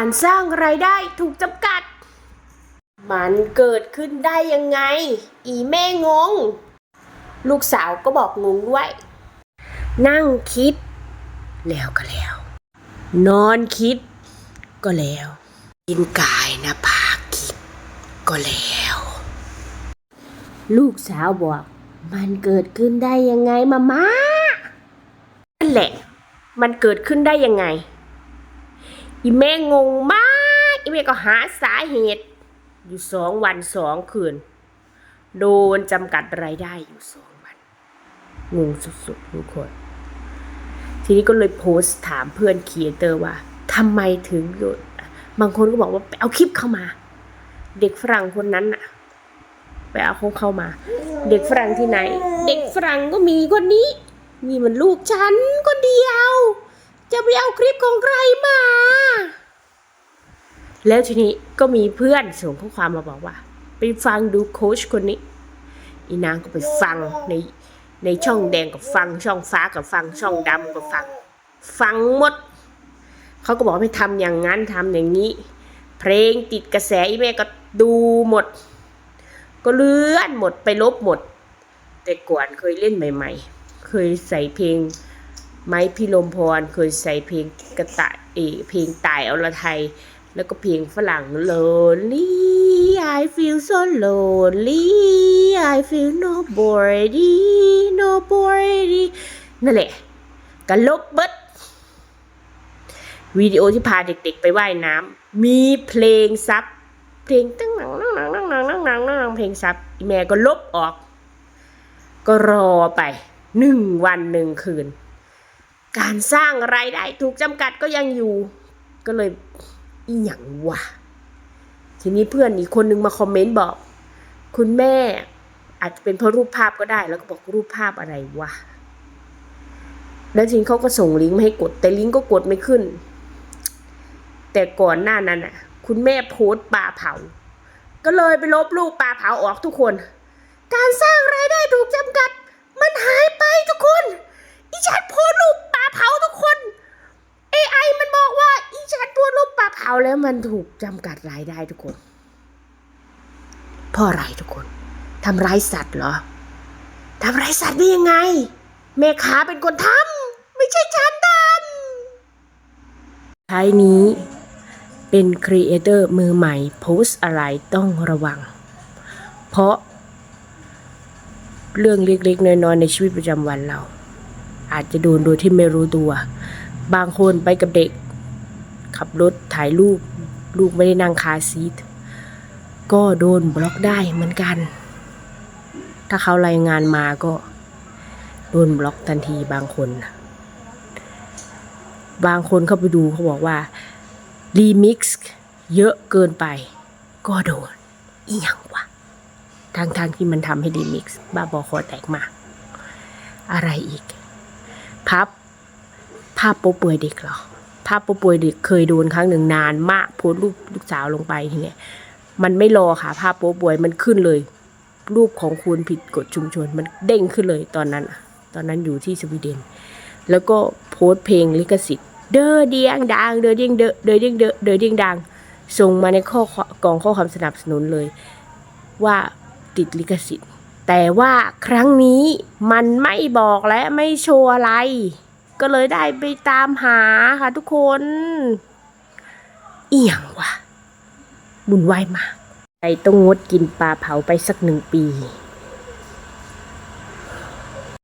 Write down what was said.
การสร้างรายได้ถูกจำกัด มันเกิดขึ้นได้ยังไง อีแม่งง ลูกสาวก็บอกงงด้วย นั่งคิด แล้วก็แล้ว นอนคิด ก็แล้วกินกายนะพาคิด ก็แล้ว ลูกสาวบอก มันเกิดขึ้นได้ยังไงมาม่านั่นแหละ มันเกิดขึ้นได้ยังไง อีแม่งงมาก อีแม่ก็หาสาเหตุ อยู่สองวันสองคืน โดนจำกัดรายได้อยู่สองวัน งงสุดๆทุกคน ทีนี้ก็เลยโพสต์ถามเพื่อนครีเอเตอร์ว่าทำไมถึงหยุดบางคนก็บอกว่าไปเอาคลิปเข้ามา เด็กฝรั่งคนนั้นน่ะไปเอาเขาเข้ามา เด็กฝรั่งที่ไหน เด็กฝรั่งก็มีคนนี้ นี่มันลูกฉันคนเดียว จะไปเอาคลิปของใครมา แล้วทีนี้ก็มีเพื่อนส่งข้อความมาบอกว่า ไปฟังดูโค้ชคนนี้ อีนางก็ไปฟังในในช่องแดงก็ฟังช่องฟ้าก็ฟังช่องดำก็ฟัง ฟังหมด เขาก็บอกให้ทำอย่างนั้นทำอย่างนี้ เพลงติดกระแสอีแม่ก็ดูหมด ก็เลื่อนหมดไปลบหมด แต่ก่อนเคยเล่นใหม่ ๆ เคยใส่เพลง ไม้พิลมพรเคยใส่เพลงกระต่ายเอเพลงตายอรไทย แล้วก็เพลงฝรั่ง lonely I feel so lonely I feel nobody nobody นั่นแหละกันลบเบิดวิดีโอที่พาเด็กๆไปว่ายน้ำมีเพลงซับ เพลงตั้งหนังนั่งหนังนั่งหนังนั่งหนังนั่งเพลงซับแม่ก็ลบออก ก็รอไปหนึ่งวันหนึ่งคืน การสร้างรายได้ถูกจำกัดก็ยังอยู่ ก็เลยอีหยังวะทีนี้เพื่อนอีกคนนึงมาคอมเมนต์บอก คุณแม่อาจจะเป็นเพราะรูปภาพก็ได้ แล้วก็บอกรูปภาพอะไรวะแล้วทีนี้เขาก็ส่งลิงก์มาให้กด แต่ลิงก์ก็กดไม่ขึ้น แต่ก่อนหน้านั้นอะ คุณแม่โพสต์ปลาเผา ก็เลยไปลบรูปปลาเผาออกทุกคน การสร้างรายได้ถูกจำกัด มันหายไปทุกคน อีฉันโพสต์รูปปลา เผาทุกคน AI มันบอกว่าอีฉันโพสต์รูปปลาเผาแล้วมันถูกจำกัดรายได้ทุกคนเพราะอะไรทุกคนทำร้ายสัตว์เหรอทำร้ายสัตว์ได้ยังไงแม่ค้าเป็นคนทำไม่ใช่ฉันทำท้ายนี้เป็นครีเอเตอร์มือใหม่โพสอะไรต้องระวัง เพราะเรื่องเล็กๆ น้อยๆ ในชีวิตประจำวันเรา อาจจะโดนโดยที่ไม่รู้ตัว บางคนไปกับเด็ก ขับรถถ่ายรูป ลูกไม่ได้นั่งคาซีทก็โดนบล็อกได้เหมือนกัน ถ้าเขารายงานมาก็ โดนบล็อกทันทีบางคน บางคนเข้าไปดูเขาบอกว่ารีมิกซ์เยอะเกินไป ก็โดนอีหยังวะทางทางที่มันทำให้รีมิกซ์บ้าบอคอแตกมาก อะไรอีก พับภาพโป๊เปลือยเด็กหรอภาพโป๊เปลือยเด็กเคยโดนครั้งหนึ่งนานมากโพสรูปลูกสาวลงไปทีเนี้ยมันไม่รอค่ะ ภาพโป๊เปลือยมันขึ้นเลย รูปของคุณผิดกฎชุมชน มันเด้งขึ้นเลยตอนนั้นตอนนั้นอยู่ที่สวีเดน แล้วก็โพสเพลงลิขสิทธิ์เด้อเดียงดังเด้อเดียงเด้อเด้อเดียงเด้อเด้อเดียงดังส่งมาในข้อกล่องข้อความสนับสนุนเลย ว่าติดลิขสิทธิ์ แต่ว่าครั้งนี้มันไม่บอกและไม่โชว์อะไร ก็เลยได้ไปตามหาค่ะทุกคน เอียงวะบุญไหวมากไอต้องงดกินปลาเผาไปสักหนึ่งปี